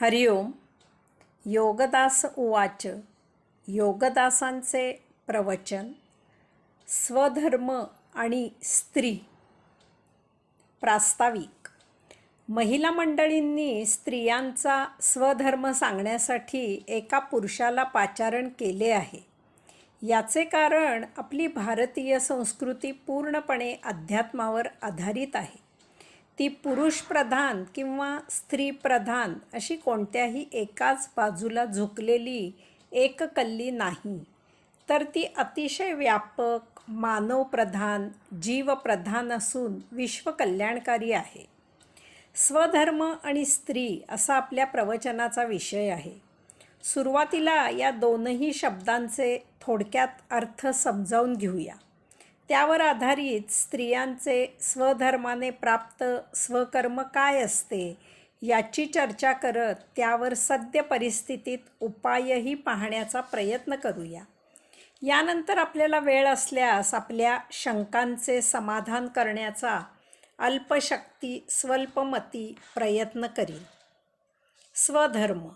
हरिओम योगदास उवाच. योगदासांचे प्रवचन. स्वधर्म आणि स्त्री. प्रास्ताविक. महिला मंडळींनी स्त्रियांचा स्वधर्म सांगण्यासाठी एका पुरुषाला पाचारण केले आहे. याचे कारण आपली भारतीय संस्कृती पूर्णपणे अध्यात्मावर आधारित आहे. ती पुरुषप्रधान किंवा स्त्रीप्रधान अशी कोणत्याही एकाच बाजूला झुकलेली एककल्ली नाही. तर ती अतिशय व्यापक मानवप्रधान जीवप्रधान असून विश्वकल्याणकारी आहे. स्वधर्म आणि स्त्री असा आपल्या प्रवचनाचा विषय आहे. सुरुवातीला या दोनही शब्दांचे थोडक्यात अर्थ समजावून घेऊया. त्यावर आधारित स्त्रियांचे स्वधर्माने प्राप्त स्वकर्म काय असते याची चर्चा करत त्यावर सद्य परिस्थितीत उपायही पाहण्याचा प्रयत्न करूया. यानंतर आपल्याला वेळ असल्यास आपल्या शंकांचे समाधान करण्याचा अल्पशक्ती स्वल्पमती प्रयत्न करील स्वधर्म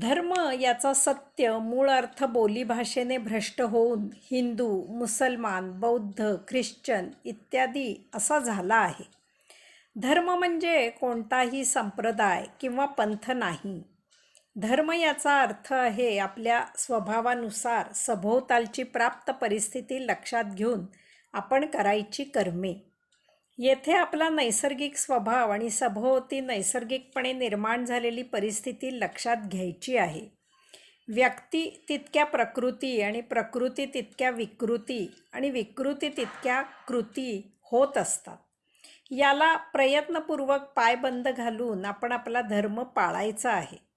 धर्म याचा सत्य मूळ अर्थ बोलीभाषेने भ्रष्ट होऊन हिंदू मुसलमान बौद्ध ख्रिश्चन इत्यादी असा झाला आहे. धर्म म्हणजे कोणताही संप्रदाय किंवा पंथ नाही. धर्म याचा अर्थ आहे आपल्या स्वभावानुसार सभोवतालची प्राप्त परिस्थिती लक्षात घेऊन आपण करायची कर्मे. येथे आपला नैसर्गिक स्वभाव आणि सभोवती नैसर्गिकपणे निर्माण झालेली परिस्थिती लक्षात घ्यायची आहे. व्यक्ती तितक्या प्रकृती आणि प्रकृती तितक्या विकृती आणि विकृती तितक्या कृती होत असतात. याला प्रयत्नपूर्वक पायबंद घालून आपण आपला धर्म पाळायचा आहे.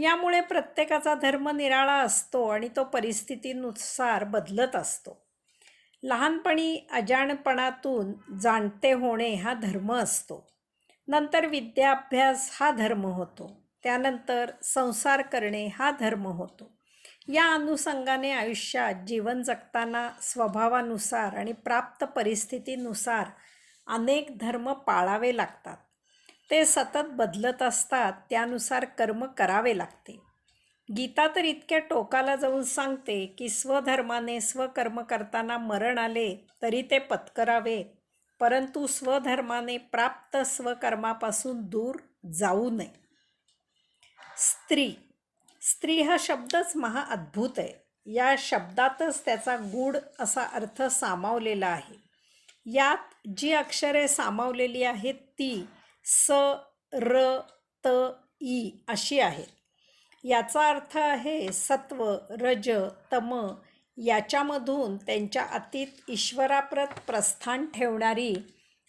यामुळे प्रत्येकाचा धर्म निराळा असतो आणि तो परिस्थितीनुसार बदलत असतो. लहानपणी अजाणपणातून जाणते होणे हा धर्म असतो. नंतर विद्याभ्यास हा धर्म होतो. त्यानंतर संसार करणे हा धर्म होतो. या अनुषंगाने आयुष्यात जीवन जगताना स्वभावानुसार आणि प्राप्त परिस्थितीनुसार अनेक धर्म पाळावे लागतात. ते सतत बदलत असतात त्यानुसार कर्म करावे लागते. गीता तर इतक्या टोकाला जाऊन सांगते की स्वधर्माने स्वकर्म करताना मरण आले तरी ते पत्करावे. परंतु स्वधर्माने प्राप्त स्वकर्मापासून दूर जाऊ नये. स्त्री. स्त्री हा शब्दच महाअद्भुत आहे. या शब्दातच त्याचा गूढ असा अर्थ सामावलेला आहे. यात जी अक्षरे सामावलेली आहेत ती स र त ई अशी आहेत. याचा अर्थ आहे सत्व रज तम याच्यामधून त्यांच्या अतीत ईश्वराप्रत प्रस्थान ठेवणारी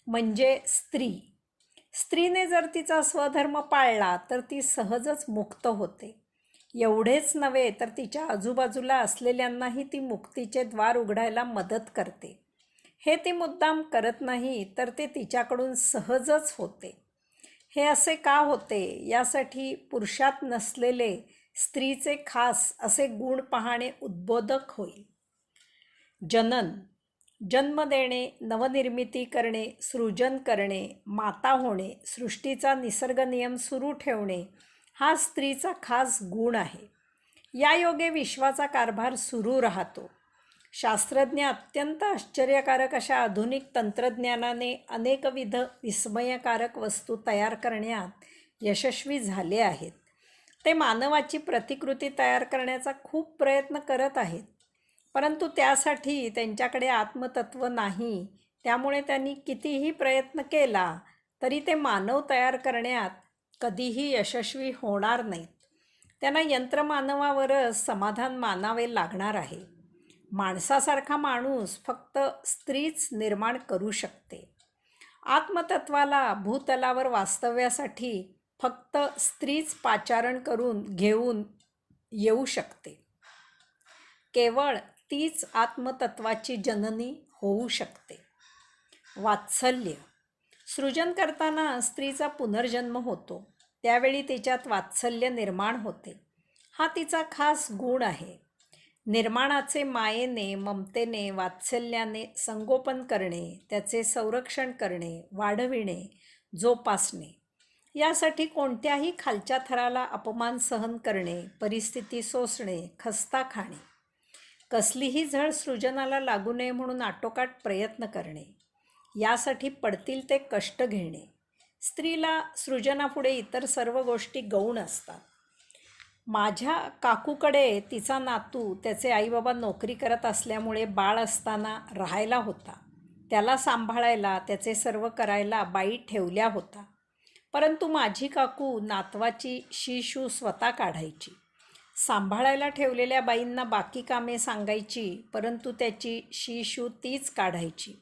म्हणजे स्त्री. स्त्रीने जर तिचा स्वधर्म पाळला तर ती सहजच मुक्त होते. एवढेच नव्हे तर तिच्या आजूबाजूला असलेल्यांनाही ती मुक्तीचे द्वार उघडायला मदत करते. हे ती मुद्दाम करत नाही तर ते तिच्याकडून सहजच होते. हे असे का होते? यासाठी पुरुषात नसलेले स्त्रीचे खास असे गुण पाहणे उद्बोधक होईल. जनन. जन्म देणे नवनिर्मिती करणे सृजन करणे माता होणे सृष्टीचा निसर्ग नियम सुरू ठेवणे हा स्त्रीचा खास गुण आहे. या योगे विश्वाचा कारभार सुरू राहतो. शास्त्रज्ञ अत्यंत आश्चर्यकारक अशा आधुनिक तंत्रज्ञानाने अनेकविध विस्मयकारक वस्तू तयार करण्यात यशस्वी झाले आहेत. ते मानवाची प्रतिकृती तयार करण्याचा खूप प्रयत्न करत आहेत. परंतु त्यासाठी त्यांच्याकडे आत्मतत्व नाही. त्यामुळे त्यांनी कितीही प्रयत्न केला तरी ते मानव तयार करण्यात कधीही यशस्वी होणार नाहीत. त्यांना यंत्रमानवावरच समाधान मानावे लागणार आहे. माणसासारखा माणूस फक्त स्त्रीच निर्माण करू शकते. आत्मतत्वाला भूतलावर वास्तव्यासाठी फक्त स्त्रीच पाचारण करून घेऊन येऊ शकते. केवळ तीच आत्मतत्वाची जननी होऊ शकते. वात्सल्य. सृजन करताना स्त्रीचा पुनर्जन्म होतो. त्यावेळी तिच्यात वात्सल्य निर्माण होते. हा तिचा खास गुण आहे. निर्माणाचे मायेने ममतेने वात्सल्याने संगोपन करणे त्याचे संरक्षण करणे वाढविणे जोपासणे. यासाठी कोणत्याही खालच्या थराला अपमान सहन करणे परिस्थिती सोसणे खस्ता खाणे. कसलीही झळ सृजनाला लागू नये म्हणून आटोकाट प्रयत्न करणे. यासाठी पडतील ते कष्ट घेणे. स्त्रीला सृजनापुढे इतर सर्व गोष्टी गौण असतात. माझ्या काकूकडे तिचा नातू त्याचे आईबाबा नोकरी करत असल्यामुळे बाळ असताना राहायला होता. त्याला सांभाळायला त्याचे सर्व करायला बाई ठेवल्या होता परंतु माझी काकू नातवाची शिशू स्वतः काढायची. सांभाळायला ठेवलेल्या बाईंना बाकी कामे सांगायची परंतु त्याची शिशू तीच काढायची.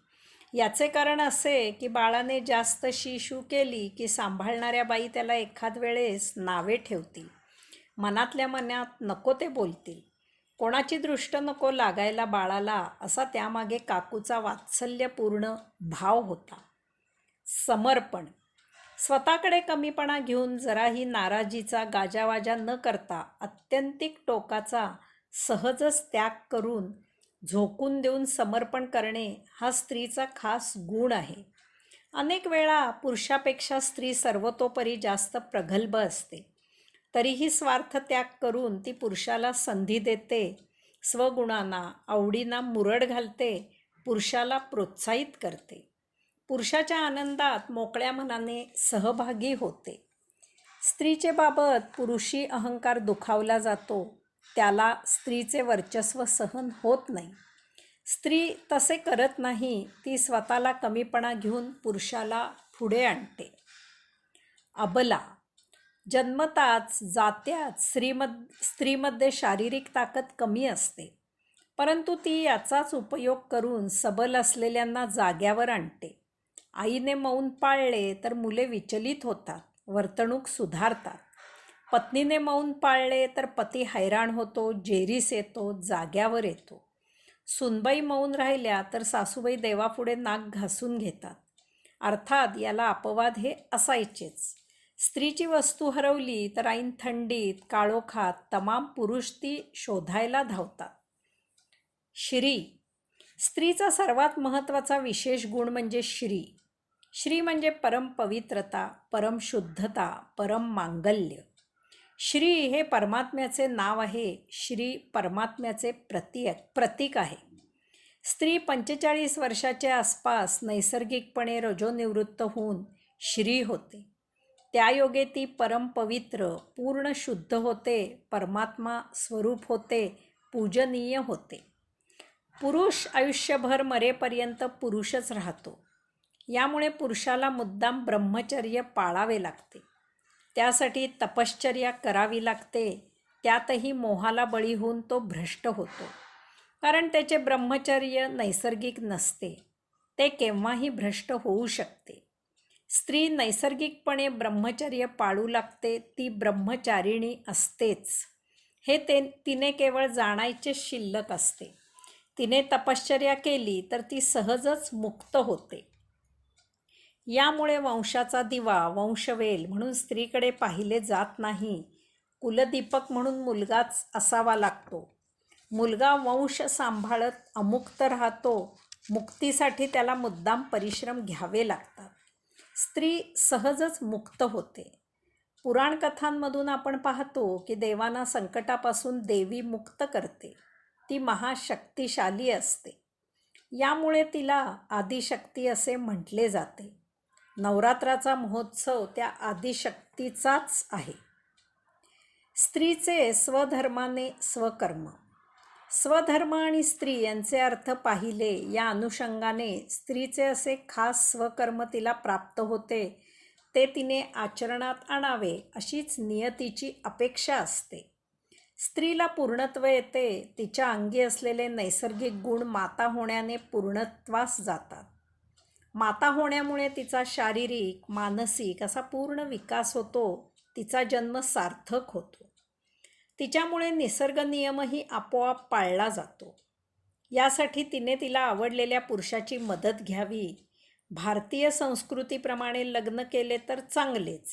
याचे कारण असे की बाळाने जास्त शिशू केली की सांभाळणाऱ्या बाई त्याला एखाद वेळेस नावे ठेवतील. मनातल्या मनात नको ते बोलतील. कोणाची दृष्ट नको लागायला बाळाला असा त्यामागे काकूचा वात्सल्यपूर्ण भाव होता. समर्पण. स्वतःकडे कमीपणा घेऊन जराही नाराजीचा गाजावाजा न करता अत्यंतिक टोकाचा सहजच त्याग करून झोकून देऊन समर्पण करणे हा स्त्रीचा खास गुण आहे. अनेक वेळा पुरुषापेक्षा स्त्री सर्वतोपरी जास्त प्रगल्भ असते. तरीही स्वार्थ त्याग करून ती पुरुषाला संधी देते. स्वगुणांना आवडींना मुरड घालते पुरुषाला प्रोत्साहित करते. पुरुषाच्या आनंदात मोकळ्या मनाने सहभागी होते. स्त्रीचे बाबत पुरुषी अहंकार दुखावला जातो. त्याला स्त्रीचे वर्चस्व सहन होत नाही. स्त्री तसे करत नाही ती स्वतःला कमीपणा घेऊन पुरुषाला पुढे आणते. अबला जन्मताच जात्यात स्त्रीमद स्त्रीमध्ये शारीरिक ताकद कमी असते. परंतु ती याचाच उपयोग करून सबल असलेल्यांना जाग्यावर आणते. आईने मौन पाळले तर मुले विचलित होतात वर्तणूक सुधारतात. पत्नीने मौन पाळले तर पती हैराण होतो जेरीस येतो जाग्यावर येतो. सुनबाई मौन राहिल्या तर सासूबाई देवापुढे नाक घासून घेतात. अर्थात याला अपवाद हे असायचेच. स्त्रीची वस्तू हरवली तर ऐन थंडीत काळोखात तमाम पुरुष ती शोधायला धावतात. श्री. स्त्रीचा सर्वात महत्त्वाचा विशेष गुण म्हणजे श्री. श्री म्हणजे परम पवित्रता परम शुद्धता परम मांगल्य. श्री हे परमात्म्याचे नाव आहे श्री परमात्म्याचे प्रतीक प्रतीक आहे. स्त्री पंचेचाळीस वर्षाच्या आसपास नैसर्गिकपणे रजोनिवृत्त होऊन श्री होते. त्यायोगे ती परमपवित्र पूर्ण शुद्ध होते परमात्मा स्वरूप होते पूजनीय होते. पुरुष आयुष्यभर मरेपर्यंत पुरुषच राहतो. यामुळे पुरुषाला मुद्दाम ब्रह्मचर्य पाळावे लागते. त्यासाठी तपश्चर्या करावी लागते. त्यातही मोहाला बळी होऊन तो भ्रष्ट होतो. कारण त्याचे ब्रह्मचर्य नैसर्गिक नसते. ते केव्हाही भ्रष्ट होऊ शकते. स्त्री नैसर्गिकपणे ब्रह्मचर्य पाळू लागते ती ब्रह्मचारिणी असतेच. हे ते तिने केवळ जाणायचे शिल्लक असते. तिने तपश्चर्या केली तर ती सहजच मुक्त होते. यामुळे वंशाचा दिवा वंशवेल म्हणून स्त्रीकडे पाहिले जात नाही. कुलदीपक म्हणून मुलगाच असावा लागतो. मुलगा वंश सांभाळत अमुक्त राहतो. मुक्तीसाठी त्याला मुद्दाम परिश्रम घ्यावे लागतात. स्त्री सहजच मुक्त होते. पुराणकथांमधून आपण पाहतो की देवांना संकटापासून देवी मुक्त करते. ती महाशक्तिशाली असते. यामुळे तिला आदिशक्ती असे म्हटले जाते. नवरात्राचा महोत्सव त्या आदिशक्तीचाच आहे. स्त्रीचे स्वधर्माने स्वकर्म. स्वधर्म आणि स्त्री यांचे अर्थ पाहिले या अनुषंगाने स्त्रीचे असे खास स्वकर्म तिला प्राप्त होते. ते तिने आचरणात आणावे अशीच नियतीची अपेक्षा असते. स्त्रीला पूर्णत्व येते तिच्या अंगी असलेले नैसर्गिक गुण माता होण्याने पूर्णत्वास जातात. माता होण्यामुळे तिचा शारीरिक मानसिक असा पूर्ण विकास होतो तिचा जन्म सार्थक होतो. तिच्यामुळे निसर्ग नियमही आपोआप पाळला जातो. यासाठी तिने तिला आवडलेल्या पुरुषाची मदत घ्यावी. भारतीय संस्कृतीप्रमाणे लग्न केले तर चांगलेच.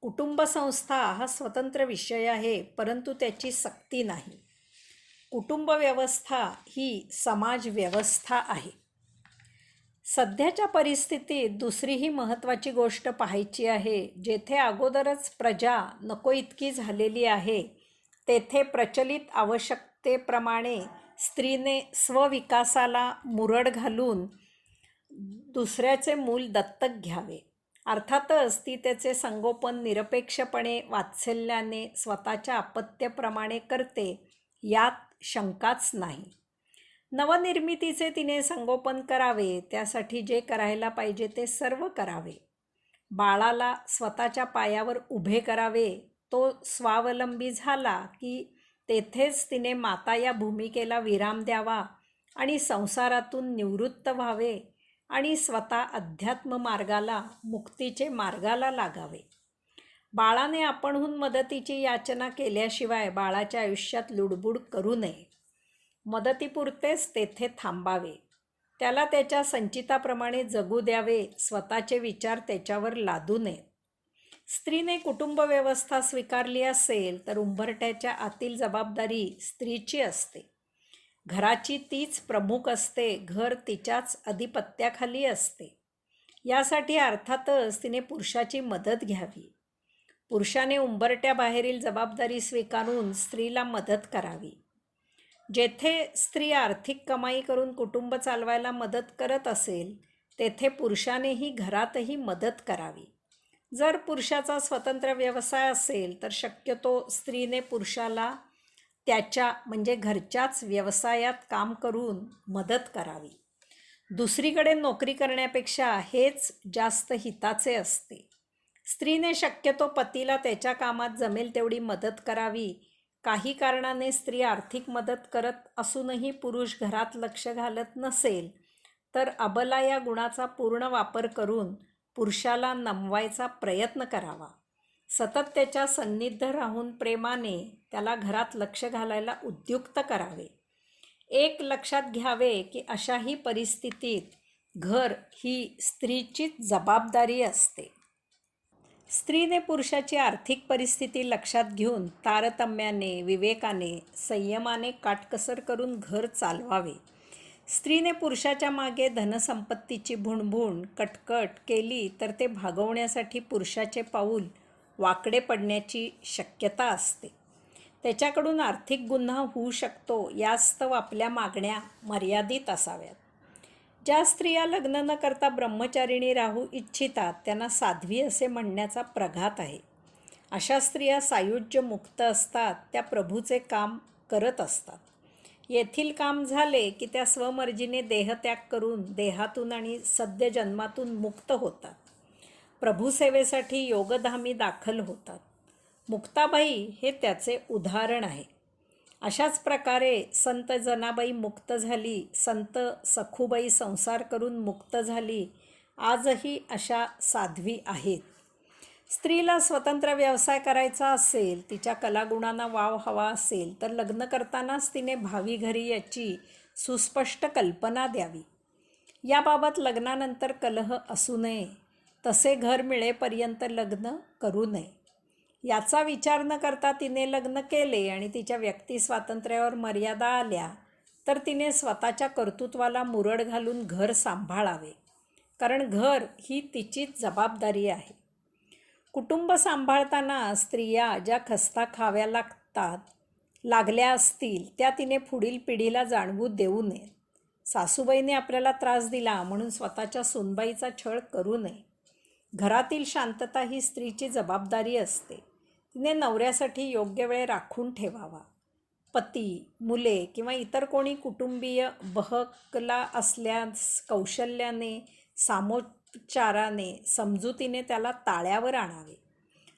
कुटुंबसंस्था हा स्वतंत्र विषय आहे परंतु त्याची सक्ती नाही. कुटुंबव्यवस्था ही समाजव्यवस्था आहे. सध्याच्या परिस्थितीत दुसरीही महत्त्वाची गोष्ट पाहायची आहे जेथे अगोदरच प्रजा नको इतकी झालेली आहे. तेथे प्रचलित आवश्यकतेप्रमाणे स्त्रीने स्वविकासाला मुरड घालून दुसऱ्याचे मूल दत्तक घ्यावे. अर्थातच ती त्याचे संगोपन निरपेक्षपणे वात्सल्याने स्वतःच्या अपत्यप्रमाणे करते यात शंकाच नाही. नवनिर्मितीचे तिने संगोपन करावे त्यासाठी जे करायला पाहिजे ते सर्व करावे. बाळाला स्वतःच्या पायावर उभे करावे तो स्वावलंबी झाला की तेथेच तिने माता या भूमिकेला विराम द्यावा आणि संसारातून निवृत्त व्हावे आणि स्वतः अध्यात्म मार्गाला मुक्तीचे मार्गाला लागावे. बाळाने आपणहून मदतीची याचना केल्याशिवाय बाळाच्या आयुष्यात लुडबुड करू नये. मदतीपुरतेच तेथे थांबावे. त्याला त्याच्या संचिताप्रमाणे जगू द्यावे. स्वतःचे विचार त्याच्यावर लादू नये स्त्रीने कुटुंब व्यवस्था स्वीकारली असेल तर उंबरट्याच्या आतील जबाबदारी स्त्रीची असते. घराची तीच प्रमुख असते घर तिच्याच अधिपत्याखाली असते. यासाठी अर्थातच तिने पुरुषाची मदत घ्यावी. पुरुषाने उंबरट्याबाहेरील जबाबदारी स्वीकारून स्त्रीला मदत करावी. जेथे स्त्री आर्थिक कमाई करून कुटुंब चालवायला मदत करत असेल तेथे पुरुषानेही घरातही मदत करावी. जर पुरुषाचा स्वतंत्र व्यवसाय असेल तर शक्यतो स्त्रीने पुरुषाला त्याच्या म्हणजे घरच्याच व्यवसायात काम करून मदत करावी. दुसरीकडे नोकरी करण्यापेक्षा हेच जास्त हिताचे असते. स्त्रीने शक्यतो पतीला त्याच्या कामात जमेल तेवढी मदत करावी. काही कारणाने स्त्री आर्थिक मदत करत असूनही पुरुष घरात लक्ष घालत नसेल तर अबला या गुणाचा पूर्ण वापर करून पुरुषाला नमवायचा प्रयत्न करावा. सतत त्याच्या सन्निध राहून प्रेमाने त्याला घरात लक्ष घालायला उद्युक्त करावे. एक लक्षात घ्यावे की अशाही परिस्थितीत घर ही स्त्रीचीच जबाबदारी असते. स्त्रीने पुरुषाची आर्थिक परिस्थिती लक्षात घेऊन तारतम्याने विवेकाने संयमाने काटकसर करून घर चालवावे. स्त्रीने पुरुषाच्या मागे धनसंपत्तीची भुणभुण कटकट केली तर ते भागवण्यासाठी पुरुषाचे पाऊल वाकडे पडण्याची शक्यता असते. त्याच्याकडून आर्थिक गुन्हा होऊ शकतो यास्तव आपल्या मागण्या मर्यादित असाव्यात. ज्या स्त्रिया लग्न न करता ब्रह्मचारिणी राहू इच्छितात त्यांना साध्वी असे म्हणण्याचा प्रघात आहे. अशा स्त्रिया सायुज्य मुक्त असतात त्या प्रभूचे काम करत असतात. येथील काम झाले की त्या स्वमर्जीने देहत्याग करून देहातून आणि सद्य जन्मातून मुक्त होतात. प्रभूसेवेसाठी योगधामी दाखल होतात. मुक्ताबाई हे त्याचे उदाहरण आहे. अशाच प्रकारे संत जनाबाई मुक्त झाली संत सखूबाई संसार करून मुक्त झाली आजही अशा साध्वी आहेत. स्त्रीला स्वतंत्र व्यवसाय करायचा असेल तिच्या कलागुणांना वाव हवा असेल तर लग्न करतानाच तिने भावी घरी याची सुस्पष्ट कल्पना द्यावी. याबाबत लग्नानंतर कलह असू नये. तसे घर मिळेपर्यंत लग्न करू नये. याचा विचार न करता तिने लग्न केले आणि तिच्या व्यक्ती स्वातंत्र्यावर मर्यादा आल्या तर तिने स्वतःच्या कर्तृत्वाला मुरड घालून घर सांभाळावे. कारण घर ही तिचीच जबाबदारी आहे. कुटुंब सांभाळताना स्त्रिया ज्या खस्ता खाव्या लागतात लागल्या असतील त्या तिने पुढील पिढीला जाणवू देऊ नये. सासूबाईने आपल्याला त्रास दिला म्हणून स्वतःच्या सुनबाईचा छळ करू नये. घरातील शांतता ही स्त्रीची जबाबदारी असते. तिने नवऱ्यासाठी योग्य वेळ राखून ठेवावा. पती मुले किंवा इतर कोणी कुटुंबीय बहकला असल्यास कौशल्याने उपचाराने समजुतीने त्याला ताळ्यावर आणावे.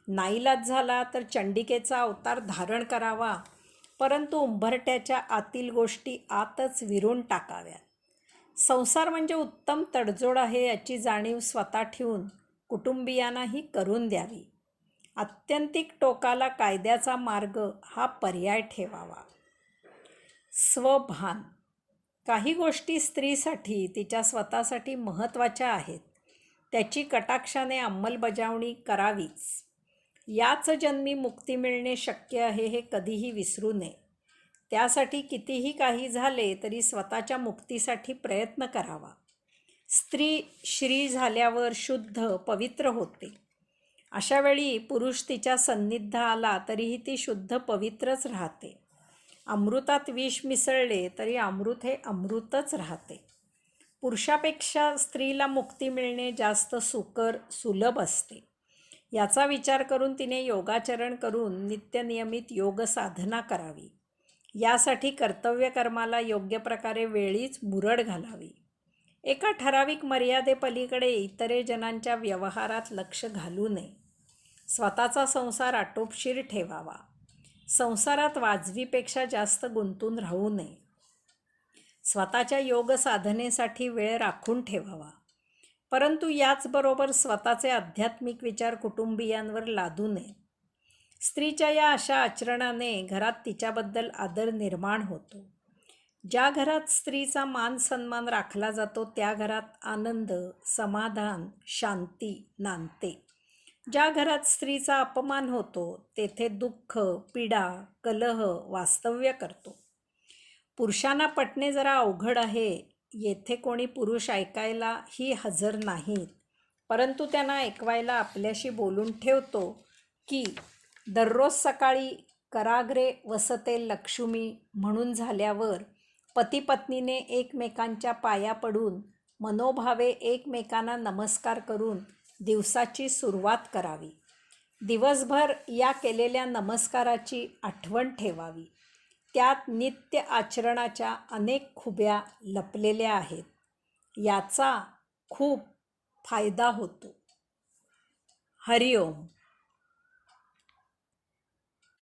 नाईलाज झाला तर चंडिकेचा अवतार धारण करावा. परंतु उंबरट्याच्या आतील गोष्टी आतच विरून टाकाव्यात संसार म्हणजे उत्तम तडजोड आहे याची जाणीव स्वतः ठेवून कुटुंबियांनाही करून द्यावी. आत्यंतिक टोकाला कायद्याचा मार्ग हा पर्याय ठेवावा. स्वभान. काही गोष्टी स्त्रीसाठी तिच्या स्वतःसाठी महत्त्वाच्या आहेत. त्याची कटाक्षाने अंमलबजावणी करावीच. याच जन्मी मुक्ती मिळणे शक्य आहे हे कधीही विसरू नये. त्यासाठी कितीही काही झाले तरी स्वतःच्या मुक्तीसाठी प्रयत्न करावा. स्त्री श्री झाल्यावर शुद्ध पवित्र होते. अशावेळी पुरुष तिच्या सन्निध आला तरीही ती शुद्ध पवित्रच राहते. अमृतात विष मिसळले तरी अमृत हे अमृतच राहते. पुरुषापेक्षा स्त्रीला मुक्ती मिळणे जास्त सुकर सुलभ असते. याचा विचार करून तिने योगाचरण करून नित्यनियमित योग साधना करावी. यासाठी कर्तव्यकर्माला योग्य प्रकारे वेळीच मुरड घालावी. एका ठराविक मर्यादेपलीकडे इतरे जनांच्या व्यवहारात लक्ष घालू नये. स्वतःचा संसार आटोपशीर ठेवावा. संसारात वाजवीपेक्षा जास्त गुंतून राहू नये. स्वतःच्या योग साधनेसाठी वेळ राखून ठेवावा. परंतु याचबरोबर स्वतःचे आध्यात्मिक विचार कुटुंबियांवर लादू नये. स्त्रीच्या या अशा आचरणाने घरात तिच्याबद्दल आदर निर्माण होतो. ज्या घरात स्त्रीचा मान सन्मान राखला जातो त्या घरात आनंद समाधान शांती नांदते. ज्या घरात स्त्रीचा अपमान होतो तेथे दुःख पीडा कलह वास्तव्य करतो. पुरुषांना पटणे जरा अवघड आहे. येथे कोणी पुरुष ऐकायला ही हजर नाहीत. परंतु त्यांना ऐकवायला आपल्याशी बोलून ठेवतो की दररोज सकाळी कराग्रे वसते लक्ष्मी म्हणून झाल्यावर पतीपत्नीने एकमेकांच्या पाया पडून मनोभावे एकमेकांना नमस्कार करून दिवसाची सुरुवात करावी. दिवसभर या केलेल्या नमस्काराची आठवण ठेवावी. त्यात नित्य आचरणाच्या अनेक खुब्या लपलेल्या आहेत. याचा खूप फायदा होतो. हरिओम.